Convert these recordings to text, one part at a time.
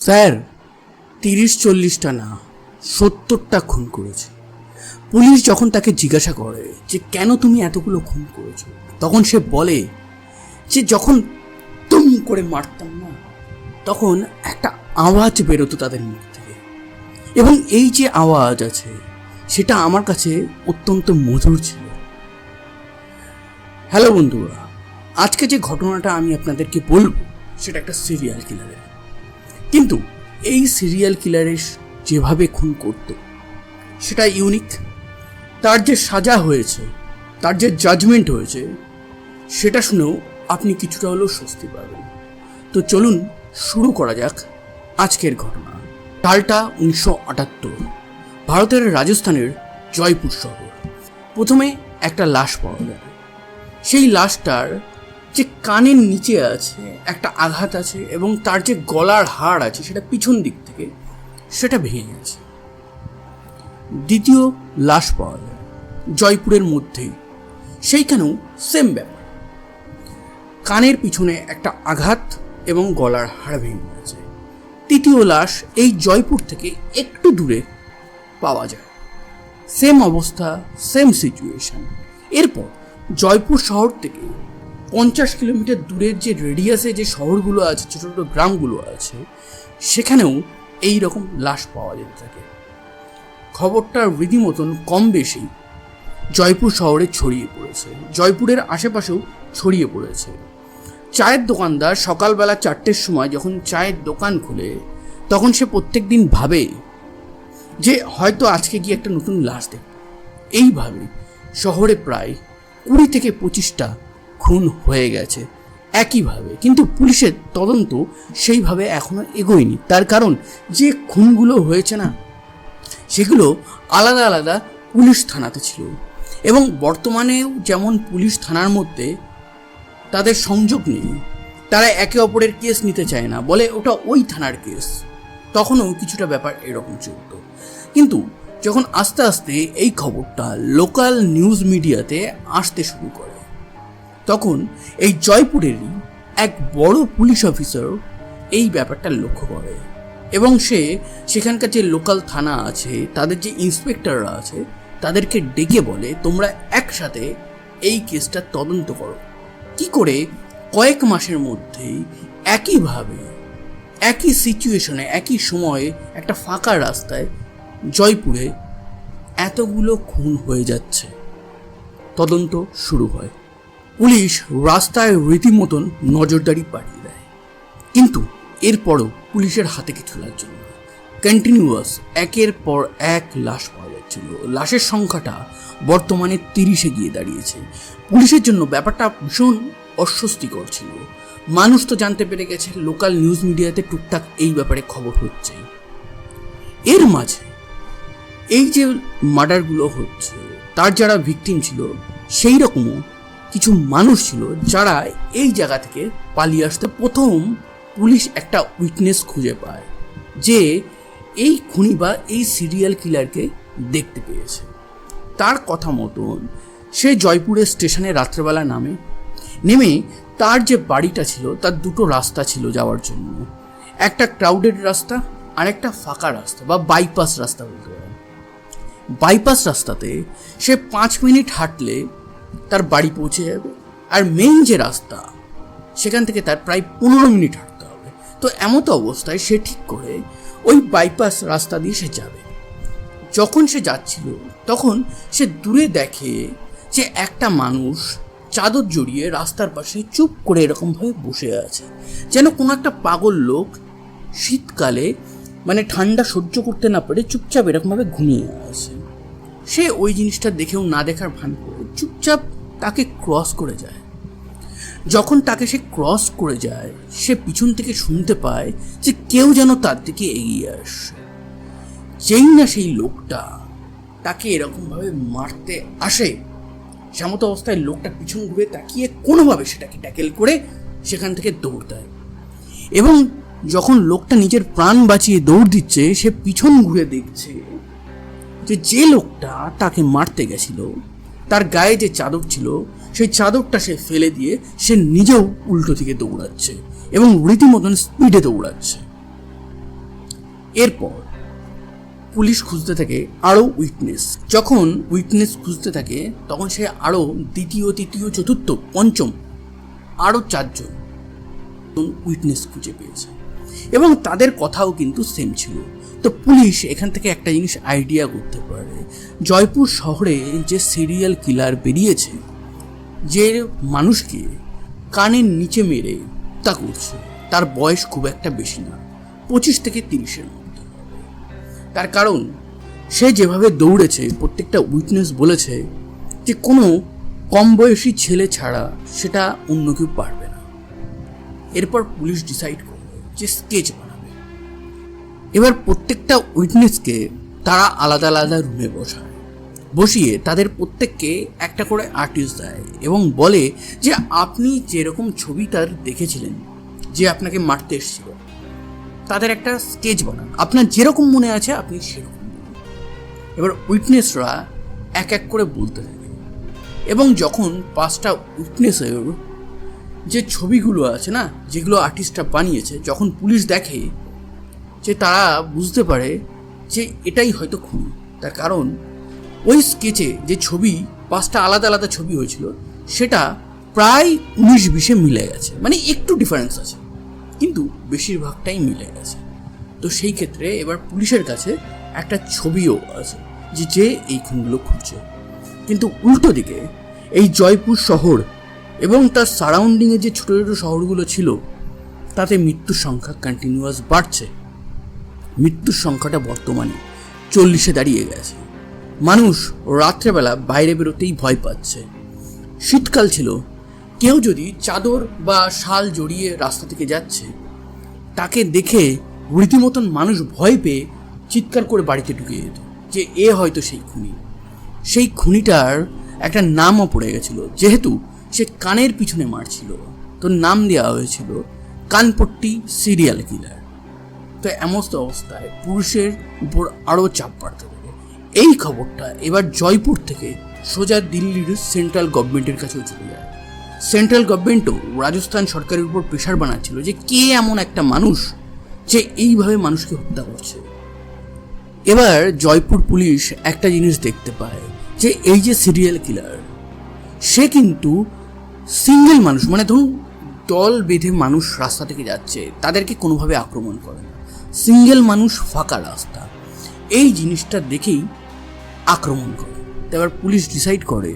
Sir, তিরিশ চল্লিশটা না, সত্তরটা খুন করেছে। পুলিশ যখন তাকে জিজ্ঞাসা করে যে কেন তুমি এতগুলো খুন করেছ, তখন সে বলে যে যখন তুমি করে মারতাম না, তখন একটা আওয়াজ বেরোতো তাদের মুখ থেকে। এবং এই যে আওয়াজ আছে, সেটা আমার কাছে অত্যন্ত মধুর ছিল। হ্যালো বন্ধুরা, আজকে যে ঘটনাটা আমি আপনাদেরকে বলব, সেটা একটা সিরিয়াল কিলারের কিন্তু এই সিরিয়াল কিলারের যেভাবে খুন করত, সেটা ইউনিক তার যে সাজা হয়েছে, তার যে জাজমেন্ট হয়েছে, সেটা শুনেও আপনি কিছুটা হলেও স্বস্তি পাবেন। তো চলুন শুরু করা যাক আজকের ঘটনা। সালটা উনিশশো আটাত্তর, ভারতের রাজস্থানের জয়পুর শহর। প্রথমে একটা লাশ পাওয়া যায় সেই লাশটার যে কানের নিচে আছে, একটা আঘাত আছে এবং তার যে গলার হাড় আছে সেটা পিছন দিক থেকে, সেটা ভেঙে গেছে। দ্বিতীয় লাশ পাওয়া যায় জয়পুরের মধ্যেই সেইখানেও সেম ব্যাপার। কানের পিছনে একটা আঘাত এবং গলার হাড় ভেঙে গেছে। তৃতীয় লাশ এই জয়পুর থেকে একটু দূরে পাওয়া যায়। সেম অবস্থা সেম সিচুয়েশন এরপর জয়পুর শহর থেকে পঞ্চাশ কিলোমিটার দূরের যে রেডিয়াসে যে শহরগুলো আছে, ছোটো ছোটো গ্রামগুলো আছে, সেখানেও এই রকম লাশ পাওয়া যেতে থাকে। খবরটা রীতিমতন কম বেশি জয়পুর শহরে ছড়িয়ে পড়েছে। জয়পুরের আশেপাশেও ছড়িয়ে পড়েছে। চায়ের দোকানদার সকালবেলা চারটের সময় যখন চায়ের দোকান খুলে, তখন সে প্রত্যেক দিন ভাবে যে হয়তো আজকে গিয়ে একটা নতুন লাশ দেখ এইভাবে শহরে প্রায় কুড়ি থেকে পঁচিশটা খুন হয়ে গেছে। একইভাবে, কিন্তু পুলিশের তদন্ত সেইভাবে এখনও এগোয়নি। তার কারণ, যে খুনগুলো হয়েছে না, সেগুলো আলাদা আলাদা পুলিশ থানাতে ছিল। এবং বর্তমানেও যেমন পুলিশ থানার মধ্যে তাদের সংযোগ নেই, তারা একে অপরের কেস নিতে চায় না, বলে ওটা ওই থানার কেস। তখনও কিছুটা ব্যাপার এরকম চলত। কিন্তু যখন আস্তে আস্তে এই খবরটা লোকাল নিউজ মিডিয়াতে আসতে শুরু করে তখন এই জয়পুরেরই এক বড় পুলিশ অফিসার এই ব্যাপারটা লক্ষ্য করে। এবং সে সেখানকার যে লোকাল থানা আছে, তাদের যে ইন্সপেক্টররা আছে, তাদেরকে ডেকে বলে, তোমরা একসাথে এই কেসটা তদন্ত করো। কি করে? কয়েক মাসের মধ্যেই একইভাবে, একই সিচুয়েশনে একই সময়ে একটা ফাঁকা রাস্তায় জয়পুরে এতগুলো খুন হয়ে যাচ্ছে। তদন্ত শুরু হয়। পুলিশ রাস্তায় রীতিমতন নজরদারি পাঠিয়ে দেয়। কিন্তু এরপরও পুলিশের হাতে কিছু লাগছিল না কন্টিনিউয়াস একের পর এক লাশ পাওয়া যাচ্ছিল। লাশের সংখ্যাটা বর্তমানে তিরিশে গিয়ে দাঁড়িয়েছে। পুলিশের জন্য ব্যাপারটা ভীষণ অস্বস্তিকর ছিল। মানুষ তো জানতে পেরে গেছে লোকাল নিউজ মিডিয়াতে টুকটাক এই ব্যাপারে খবর হচ্ছে। এর মাঝে এই যে মার্ডারগুলো হচ্ছে, তার যারা ভিকটিম ছিল সেই রকমও কিছু মানুষ ছিল যারা এই জায়গা থেকে পালিয়ে আসতে প্রথম পুলিশ একটা উইটনেস খুঁজে পায়, যে এই খুনি বা এই সিরিয়াল কিলারকে দেখতে পেয়েছে। তার কথা মতন সে জয়পুরের স্টেশনে রাত্রেবেলা নামে, নেমে তার যে বাড়িটা ছিল তার দুটো রাস্তা ছিল যাওয়ার জন্য। একটা ক্রাউডেড রাস্তা আর একটা ফাঁকা রাস্তা বা বাইপাস রাস্তা বলতে পারেন। বাইপাস রাস্তাতে সে পাঁচ মিনিট হাঁটলে তার বাড়ি পৌঁছে যাবে। আর মেইন যে রাস্তা, সেখান থেকে তার প্রায় পনেরো মিনিট হাঁটতে হবে। তো এমত অবস্থায় সে ঠিক করে ওই বাইপাস রাস্তা দিয়ে সে যাবে। যখন সে যাচ্ছিল, তখন সে দূরে দেখে যে একটা মানুষ চাদর জড়িয়ে রাস্তার পাশে চুপ করে এরকমভাবে বসে আছে। যেন কোনো একটা পাগল লোক শীতকালে মানে ঠান্ডা সহ্য করতে না পারে চুপচাপ এরকমভাবে ঘুমিয়ে আছে। সে ওই জিনিসটা দেখেও না দেখার ভান করে চুপচাপ তাকে ক্রস করে যায়। যখন তাকে সে ক্রস করে যায়, সে পিছন থেকে শুনতে পায় যে কেউ যেন তার দিকে এগিয়ে আসে যেই না সেই লোকটা তাকে এরকমভাবে মারতে আসে। সেমতো অবস্থায় লোকটা পিছন ঘুরে তাকিয়ে কোনোভাবে সেটাকে ট্যাকেল করে সেখান থেকে দৌড় দেয়। এবং যখন লোকটা নিজের প্রাণ বাঁচিয়ে দৌড় দিচ্ছে, সে পিছন ঘুরে দেখছে যে যে লোকটা তাকে মারতে গেছিল তার গায়ে যে চাদর ছিল, সেই চাদরটা সে ফেলে দিয়ে সে নিজেও উল্টো দিকে দৌড়াচ্ছে এবং রীতিমতন স্পিডে দৌড়াচ্ছে। এরপর পুলিশ খুঁজতে থাকে আরও উইটনেস যখন উইটনেস খুঁজতে থাকে, তখন সে আরও দ্বিতীয়, তৃতীয়, চতুর্থ, পঞ্চম, আরও চারজন উইটনেস খুঁজে পেয়েছে। এবং তাদের কথাও কিন্তু সেম ছিল। তো পুলিশ এখান থেকে একটা জিনিস আইডিয়া করতে পারে। জয়পুর শহরে যে সিরিয়াল কিলার বেরিয়েছে, যে মানুষকে কানের নিচে মেরে তা করছে, তার বয়স খুব একটা বেশি না, পঁচিশ থেকে তিরিশের মধ্যে তার কারণ, সে যেভাবে দৌড়েছে, প্রত্যেকটা উইটনেস বলেছে যে কোনো কম বয়সী ছেলে ছাড়া সেটা অন্য কেউ পারবে না। এরপর পুলিশ ডিসাইড করবে যে স্কেচ বানাবে। এবার প্রত্যেকটা উইটনেসকে তারা আলাদা আলাদা রুমে বসায়। বসিয়ে তাদের প্রত্যেককে একটা করে আর্টিস্ট দেয় এবং বলে যে, আপনি যেরকম ছবি তার দেখেছিলেন, যে আপনাকে মারতে এসেছিল, তাদের একটা স্কেচ বানান। আপনার যেরকম মনে আছে, আপনি সেরকম এবার উইটনেসরা এক এক করে বলতে থাকে। এবং যখন পাঁচটা উইটনেসের যে ছবিগুলো আছে না, যেগুলো আর্টিস্টরা বানিয়েছে, যখন পুলিশ দেখে যে তারা বুঝতে পারে যে এটাই হয়তো খুনি। তার কারণ, ওই স্কেচে যে ছবি, পাঁচটা আলাদা আলাদা ছবি হয়েছিল, সেটা প্রায় উনিশ বিশে মিলে গেছে। মানে একটু ডিফারেন্স আছে, কিন্তু বেশিরভাগটাই মিলে গেছে। তো সেই ক্ষেত্রে এবার পুলিশের কাছে একটা ছবিও আছে, যে যে এই খুনগুলো খুঁজছে কিন্তু উল্টো দিকে, এই জয়পুর শহর এবং তার সারাউন্ডিংয়ে যে ছোটো ছোটো শহরগুলো ছিল, তাতে মৃত্যুর সংখ্যা কন্টিনিউয়াস বাড়ছে। মৃত্যুর সংখ্যাটা বর্তমানে চল্লিশে দাঁড়িয়ে গেছে। মানুষ রাত্রেবেলা বাইরে বেরোতেই ভয় পাচ্ছে। শীতকাল ছিল। কেউ যদি চাদর বা শাল জড়িয়ে রাস্তা থেকে যাচ্ছে, তাকে দেখে রীতিমতন মানুষ ভয় পেয়ে চিৎকার করে বাড়িতে ঢুকে যেত যে, এ হয়তো সেই খুনি। সেই খুনিটার একটা নামও পড়ে গেছিল। যেহেতু সে কানের পিছনে মারছিল। তো নাম দেওয়া হয়েছিল কানপট্টি সিরিয়াল কিলার। তো এমস্ত অবস্থায় পুরুষের উপর আরও চাপ বাড়তে থাকে। এই খবরটা এবার জয়পুর থেকে সোজা দিল্লির সেন্ট্রাল গভর্নমেন্টের কাছেও চলে যায়। সেন্ট্রাল গভর্নমেন্টও রাজস্থান সরকারের উপর প্রেশার বানাচ্ছিল যে কে এমন একটা মানুষ যে এইভাবে মানুষকে হত্যা করছে। এবার জয়পুর পুলিশ একটা জিনিস দেখতে পায় যে এই যে সিরিয়াল কিলার সে কিন্তু সিঙ্গেল মানুষ। মানে ধরুন, দল বেঁধে মানুষ রাস্তা থেকে যাচ্ছে, তাদেরকে কোনোভাবে আক্রমণ করে না। সিঙ্গেল মানুষ ফাঁকা রাস্তা। এই জিনিসটা দেখেই আক্রমণ করে। এবার পুলিশ ডিসাইড করে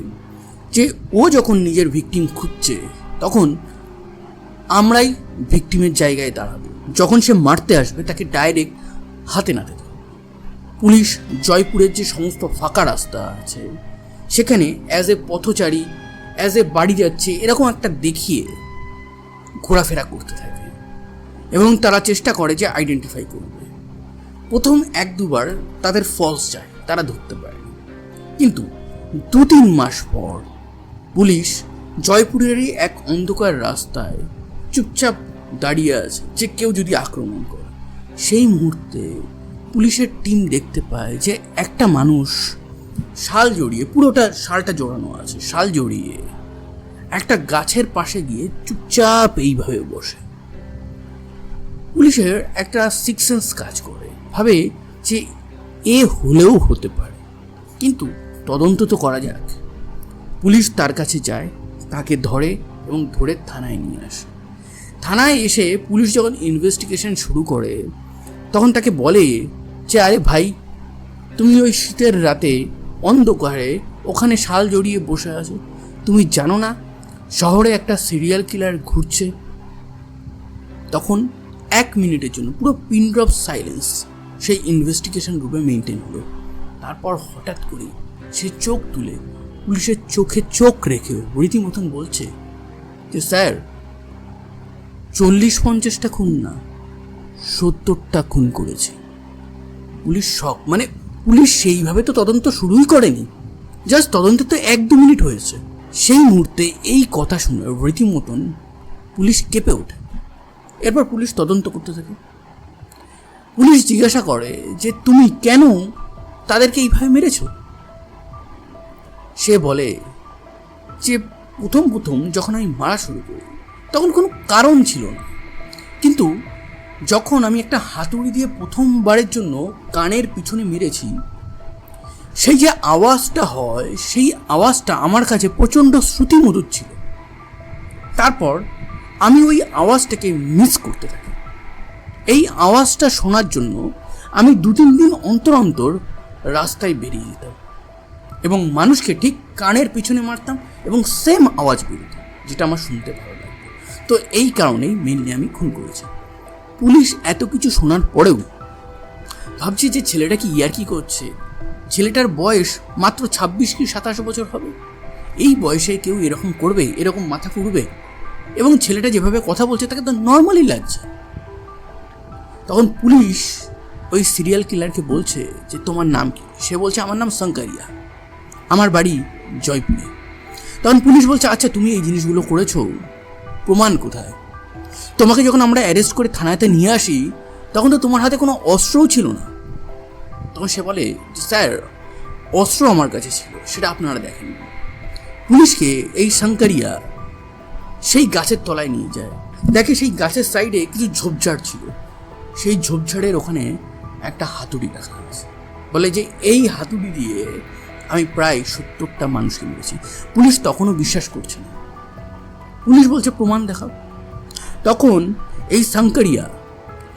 যে ও যখন নিজের ভিকটিম খুঁজছে, তখন আমরাই ভিকটিমের জায়গায় দাঁড়াবো। যখন সে মারতে আসবে, তাকে ডাইরেক্ট হাতে নাতে দেবো পুলিশ জয়পুরের যে সমস্ত ফাঁকা রাস্তা আছে, সেখানে অ্যাজ এ পথচারী অ্যাজ এ বাড়ি যাচ্ছে, এরকম একটা দেখিয়ে ঘোরাফেরা করতে থাকে। এবং তারা চেষ্টা করে যে আইডেন্টিফাই করবে। প্রথম এক দুবার তাদের ফলস যায়, তারা ধরতে পারে। কিন্তু দু তিন মাস পর পুলিশ জয়পুরেরই এক অন্ধকার রাস্তায় চুপচাপ দাঁড়িয়ে আছে যে কেউ যদি আক্রমণ করে। সেই মুহূর্তে পুলিশের টিম দেখতে পায় যে একটা মানুষ শাল জড়িয়ে, পুরোটা শালটা জড়ানো আছে, শাল জড়িয়ে একটা গাছের পাশে গিয়ে চুপচাপ এইভাবে বসে। পুলিশের একটা সিক্স সেন্স কাজ করে, ভাবে যে এ হলেও হতে পারে। কিন্তু তদন্ত তো করা যাক। পুলিশ তার কাছে যায়, তাকে ধরে এবং ধরে থানায় নিয়ে আসে। থানায় এসে পুলিশ যখন ইনভেস্টিগেশন শুরু করে, তখন তাকে বলে যে, আরে ভাই, তুমি ওই শীতের রাতে অন্ধকারে ওখানে শাল জড়িয়ে বসে আছো। তুমি জানো না, শহরে একটা সিরিয়াল কিলার ঘুরছে? তখন এক মিনিটের জন্য পুরো পিন ড্রপ সাইলেন্স সেই ইনভেস্টিগেশন রুমে মেনটেন হলো। তারপর হঠাৎ করে সে চোখ তুলে পুলিশের চোখে চোখ রেখে রীতিমতন বলছে যে, স্যার, চল্লিশ পঞ্চাশটা খুন না, সত্তরটা খুন করেছে। পুলিশ শখ মানে পুলিশ সেইভাবে তো তদন্ত শুরুই করেনি। জাস্ট তদন্ত তো এক দু মিনিট হয়েছে। সেই মুহূর্তে এই কথা শুনে রীতিমতন পুলিশ কেঁপে ওঠে। এরপর পুলিশ তদন্ত করতে থাকে। পুলিশ জিজ্ঞাসা করে যে, তুমি কেন তাদেরকে এইভাবে মেরেছ? সে বলে যে, প্রথম প্রথম যখন আমি মারা শুরু করি, তখন কোনো কারণ ছিল না। কিন্তু যখন আমি একটা হাতুড়ি দিয়ে প্রথমবারের জন্য কানের পিছনে মেরেছি, সেই যে আওয়াজটা হয়, সেই আওয়াজটা আমার কাছে প্রচণ্ড শ্রুতিমধুর ছিল। তারপর আমি ওই আওয়াজটাকে মিস করতে থাকি। এই আওয়াজটা শোনার জন্য আমি দু তিন দিন অন্তর অন্তর রাস্তায় বেরিয়ে যেতাম এবং মানুষকে ঠিক কানের পিছনে মারতাম এবং সেম আওয়াজ বেরোত, যেটা আমার শুনতে ভালো লাগতো। তো এই কারণেই মেনলি আমি খুন করেছি। পুলিশ এত কিছু শোনার পরেও ভাবছি যে ছেলেটা কি ইয়ার্কি করছে। ছেলেটার বয়স মাত্র ছাব্বিশ কি সাতাশ বছর হবে? এই বয়সে কেউ এরকম করবে? এরকম মাথা কুড়বে এবং ছেলেটা যেভাবে কথা বলছে, তাকে তো নর্মালি লাগছে। তখন পুলিশ ওই সিরিয়াল কিলারকে বলছে যে, তোমার নাম কি? সে বলছে, আমার নাম শঙ্করিয়া। আমার বাড়ি জয়পুরে। তখন পুলিশ বলছে আচ্ছা তুমি এই জিনিসগুলো করেছ, প্রমাণ কোথায়? তোমাকে যখন আমরা অ্যারেস্ট করে থানাতে নিয়ে আসি, তখন তো তোমার হাতে কোনো অস্ত্রও ছিল না। তখন সে বলে স্যার, অস্ত্র আমার কাছে ছিল, সেটা আপনারা দেখেন পুলিশকে এই শঙ্করিয়া সেই গাছের তলায় নিয়ে যায়। দেখে সেই গাছের সাইডে কিছু ঝোপঝাড় ছিল। সেই ঝোপঝাড়ের ওখানে একটা হাতুড়ি রাখা আছে বলে যে এই হাতুড়ি দিয়ে আমি প্রায় সত্তরটা মানুষকে মেরেছি। পুলিশ তখনও বিশ্বাস করছে না। পুলিশ বলছে, প্রমাণ দেখাও। তখন এই সাংকারিয়া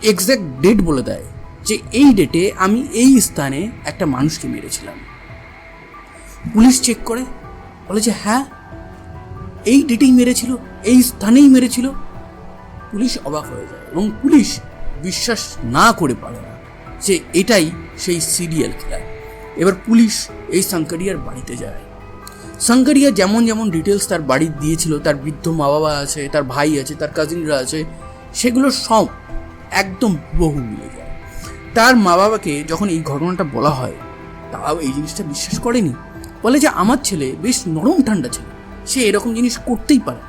এক্স্যাক্ট ডেট বলে দেয় যে এই ডেটে আমি এই স্থানে একটা মানুষকে মেরেছিলাম। পুলিশ চেক করে, বলে যে হ্যাঁ এই ডেটেই মেরেছিল, এই স্থানেই মেরেছিল। পুলিশ অবাক হয়ে যায় এবং পুলিশ বিশ্বাস না করে পারে না যে এটাই সেই সিরিয়াল কিলার এবার পুলিশ এই শঙ্করিয়ার বাড়িতে যায়। শঙ্করিয়া যেমন যেমন ডিটেলস তার বাড়ি দিয়েছিল, তার বৃদ্ধ মা বাবা আছে, তার ভাই আছে, তার কাজিনরা আছে, সেগুলো সব একদম বহু মিলে যায়। তার মা বাবাকে যখন এই ঘটনাটা বলা হয় তাও এই জিনিসটা বিশ্বাস করেনি। বলে যে, আমার ছেলে বেশ নরম ঠান্ডা ছেলে। সে এরকম জিনিস করতেই পারে।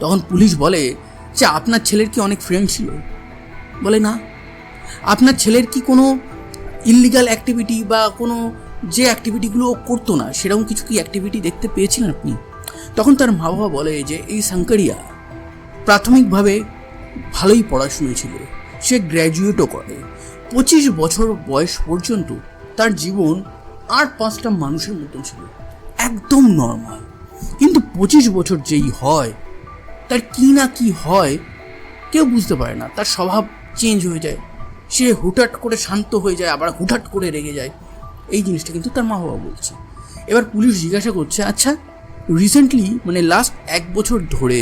তখন পুলিশ বলে যে আপনার ছেলের কি অনেক ফ্রেন্ড ছিল? বলে, না। আপনার ছেলের কি কোনো ইলিগাল অ্যাক্টিভিটি বা কোনো যে অ্যাক্টিভিটিগুলো ও করতো না, সেরকম কিছু কি অ্যাক্টিভিটি দেখতে পেয়েছিলেন আপনি? তখন তার মা বাবা বলে যে, এই শঙ্করিয়া প্রাথমিকভাবে ভালোই পড়াশুনো ছিল। সে গ্র্যাজুয়েটও করে। পঁচিশ বছর বয়স পর্যন্ত তার জীবন আর পাঁচটা মানুষের মতন ছিল। একদম নর্মাল কিন্তু পঁচিশ বছর যেই হয়, তার কি না কি হয়, কেউ বুঝতে পারে না। তার স্বভাব চেঞ্জ হয়ে যায়। সে হুটহাট করে শান্ত হয়ে যায়, আবার হুটহাট করে রেগে যায়। এই জিনিসটা কিন্তু তার মা বাবা বলছে। এবার পুলিশ জিজ্ঞাসা করছে আচ্ছা রিসেন্টলি মানে লাস্ট এক বছর ধরে,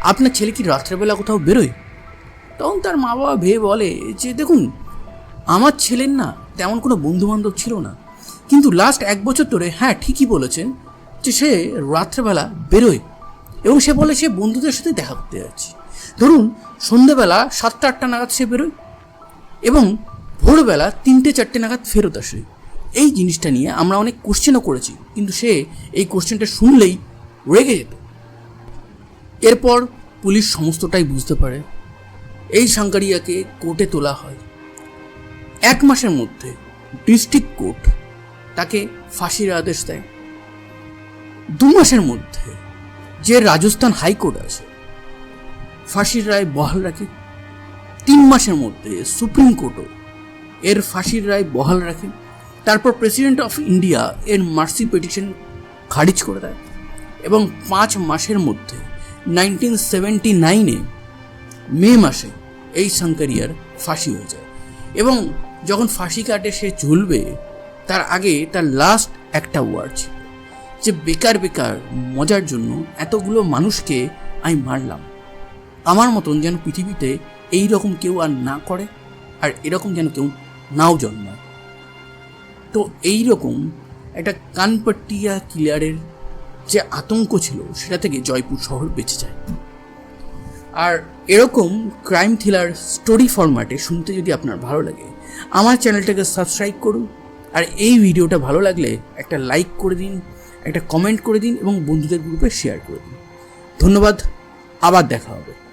আপনার ছেলে কি রাত্রেবেলা কোথাও বেরোয়? তখন তার মা বাবা ভেবে বলে যে, দেখুন, আমার ছেলের না তেমন কোনো বন্ধু বান্ধব ছিল না। কিন্তু লাস্ট এক বছর ধরে হ্যাঁ ঠিকই বলেছেন যে সে রাত্রেবেলা বেরোয় এবং সে বলে সে বন্ধুদের সাথে দেখা করতে যাচ্ছে। ধরুন সন্ধেবেলা সাতটা, আটটা নাগাদ সে বেরোয় এবং ভোরবেলা তিনটে, চারটে নাগাদ ফেরত আসে। এই জিনিসটা নিয়ে আমরা অনেক কোশ্চেনও করেছি, কিন্তু সে এই কোশ্চেনটা শুনলেই রেগে যেত। এরপর পুলিশ সমস্তটাই বুঝতে পারে। এই সাংকারিয়াকে কোর্টে তোলা হয়। এক মাসের মধ্যে ডিস্ট্রিক্ট কোর্ট তাকে ফাঁসির আদেশ দেয়। দু মাসের মধ্যে যে রাজস্থান হাইকোর্ট আছে, ফাঁসির রায় বহাল রাখে। তিন মাসের মধ্যে সুপ্রিম কোর্টও এর ফাঁসির রায় বহাল রাখে। তারপর প্রেসিডেন্ট অফ ইন্ডিয়া এর মার্সি পিটিশন খারিজ করে দেয়। এবং পাঁচ মাসের মধ্যে নাইনটিন সেভেন্টি নাইনে মে মাসে এই শঙ্করিয়ার ফাঁসি হয়ে যায়। এবং যখন ফাঁসি কাটে, সে ঝুলবে, তার আগে তার লাস্ট একটা ওয়ার্ড যে বেকার বেকার মজার জন্য এতগুলো মানুষকে আমি মারলাম। আমার মতন যেন পৃথিবীতে এই রকম কেউ আর না করে আর এরকম যেন কেউ নাও জন্মায়। তো এই রকম একটা কানপট্টিয়া কিলারের যে আতঙ্ক ছিল সেটা থেকে জয়পুর শহর বেঁচে যায়। আর এরকম ক্রাইম থ্রিলার স্টোরি ফরম্যাটে শুনতে যদি আপনার ভালো লাগে, আমার চ্যানেলটাকে সাবস্ক্রাইব করুন। আর এই ভিডিওটা ভালো লাগলে একটা লাইক করে দিন একটা কমেন্ট করে দিন এবং বন্ধুদের গ্রুপে শেয়ার করে দিন। ধন্যবাদ আবার দেখা হবে।